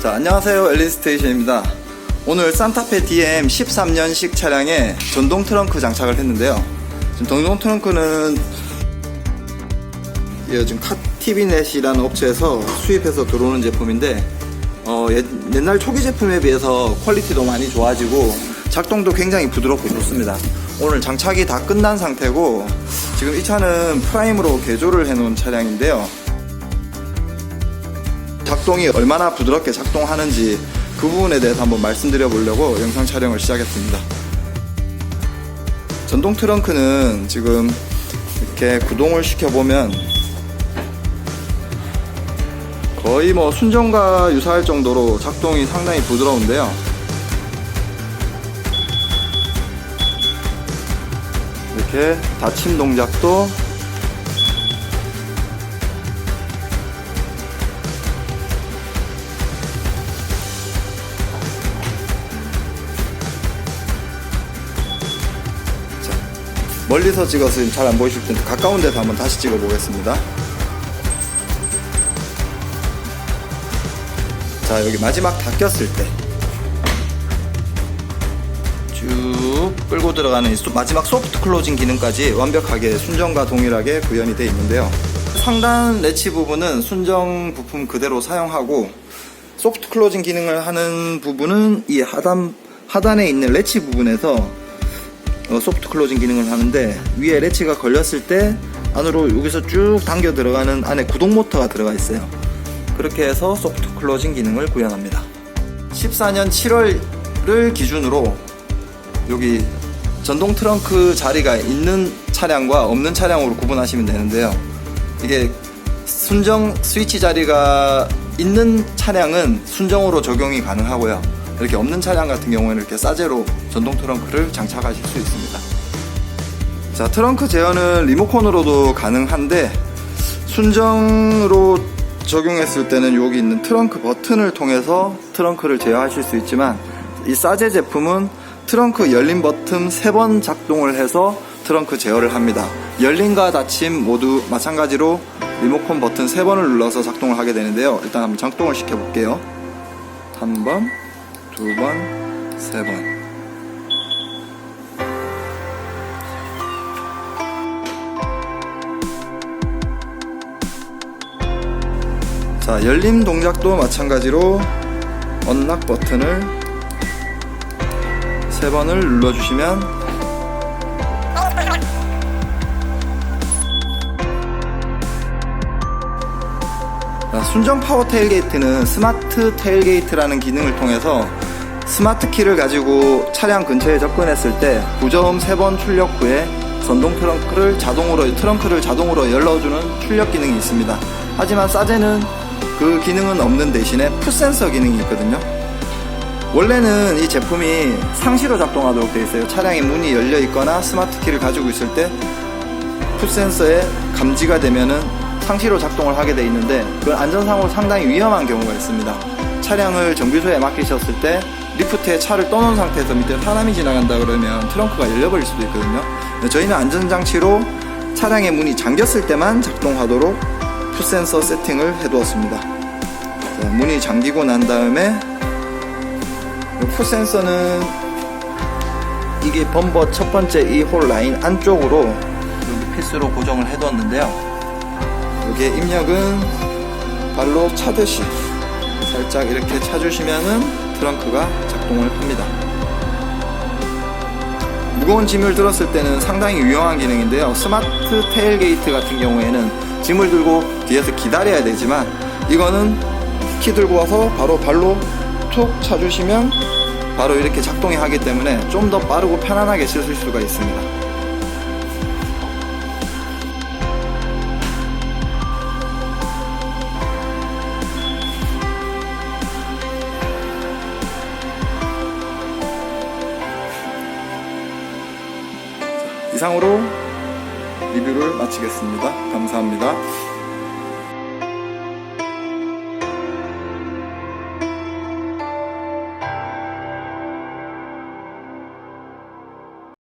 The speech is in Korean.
자, 안녕하세요. 엘리스테이션입니다. 오늘 산타페 DM 13년식 차량에 전동 트렁크 장착을 했는데요. 지금 전동 트렁크는 예, 지금 카티비넷이라는 업체에서 수입해서 들어오는 제품인데 어, 옛, 옛날 초기 제품에 비해서 퀄리티도 많이 좋아지고 작동도 굉장히 부드럽고 좋습니다. 오늘 장착이 다 끝난 상태고 지금 이 차는 프라임으로 개조를 해놓은 차량인데요. 작동이 얼마나 부드럽게 작동하는지 그 부분에 대해서 한번 말씀드려 보려고 영상 촬영을 시작했습니다. 전동 트렁크는 지금 이렇게 구동을 시켜보면 거의 뭐 순정과 유사할 정도로 작동이 상당히 부드러운데요. 이렇게 닫힘 동작도 멀리서 찍어서 잘 안 보이실 텐데 가까운 데서 한번 다시 찍어 보겠습니다. 자, 여기 마지막 닫혔을 때. 쭉 끌고 들어가는 마지막 소프트 클로징 기능까지 완벽하게 순정과 동일하게 구현이 되어 있는데요. 상단 레치 부분은 순정 부품 그대로 사용하고 소프트 클로징 기능을 하는 부분은 이 하단, 하단에 있는 레치 부분에서 어, 소프트 클로징 기능을 하는데 위에 레치가 걸렸을 때 안으로 여기서 쭉 당겨 들어가는 안에 구동 모터가 들어가 있어요. 그렇게 해서 소프트 클로징 기능을 구현합니다. 14년 7월을 기준으로 여기 전동 트렁크 자리가 있는 차량과 없는 차량으로 구분하시면 되는데요. 이게 순정 스위치 자리가 있는 차량은 순정으로 적용이 가능하고요. 이렇게 없는 차량 같은 경우에는 이렇게 싸제로 전동 트렁크를 장착하실 수 있습니다. 자, 트렁크 제어는 리모컨으로도 가능한데 순정으로 적용했을 때는 여기 있는 트렁크 버튼을 통해서 트렁크를 제어하실 수 있지만 이 싸제 제품은 트렁크 열림 버튼 3번 작동을 해서 트렁크 제어를 합니다. 열림과 닫힘 모두 마찬가지로 리모컨 버튼 3번을 눌러서 작동을 하게 되는데요. 일단 한번 작동을 시켜볼게요. 한 번, 두 번, 세 번. 자, 열림 동작도 마찬가지로 언락 버튼을 세 번을 눌러주시면 자, 순정 파워 테일게이트는 스마트 테일게이트라는 기능을 통해서 스마트 키를 가지고 차량 근처에 접근했을 때 부저음 3번 출력 후에 전동 트렁크를 자동으로 트렁크를 자동으로 열어주는 출력 기능이 있습니다. 하지만 싸제는 그 기능은 없는 대신에 풋센서 기능이 있거든요. 원래는 이 제품이 상시로 작동하도록 되어 있어요. 차량의 문이 열려 있거나 스마트 키를 가지고 있을 때 풋센서에 감지가 되면은 상시로 작동을 하게 돼 있는데 그건 안전상으로 상당히 위험한 경우가 있습니다. 차량을 정비소에 맡기셨을 때 리프트에 차를 떠놓은 상태에서 밑에 사람이 지나간다 그러면 트렁크가 열려버릴 수도 있거든요. 저희는 안전장치로 차량의 문이 잠겼을 때만 작동하도록 풋센서 세팅을 해두었습니다. 자, 문이 잠기고 난 다음에 이 풋센서는 이게 범버 첫 번째 이 홀 라인 안쪽으로 여기 피스로 고정을 해두었는데요. 여기에 입력은 발로 차듯이 살짝 이렇게 차주시면은 트렁크가 작동을 합니다. 무거운 짐을 들었을 때는 상당히 유용한 기능인데요. 스마트 테일게이트 같은 경우에는 짐을 들고 뒤에서 기다려야 되지만 이거는 키 들고 와서 바로 발로 툭 차주시면 바로 이렇게 작동이 하기 때문에 좀 더 빠르고 편안하게 쓰실 수가 있습니다. 이상으로 리뷰를 마치겠습니다. 감사합니다.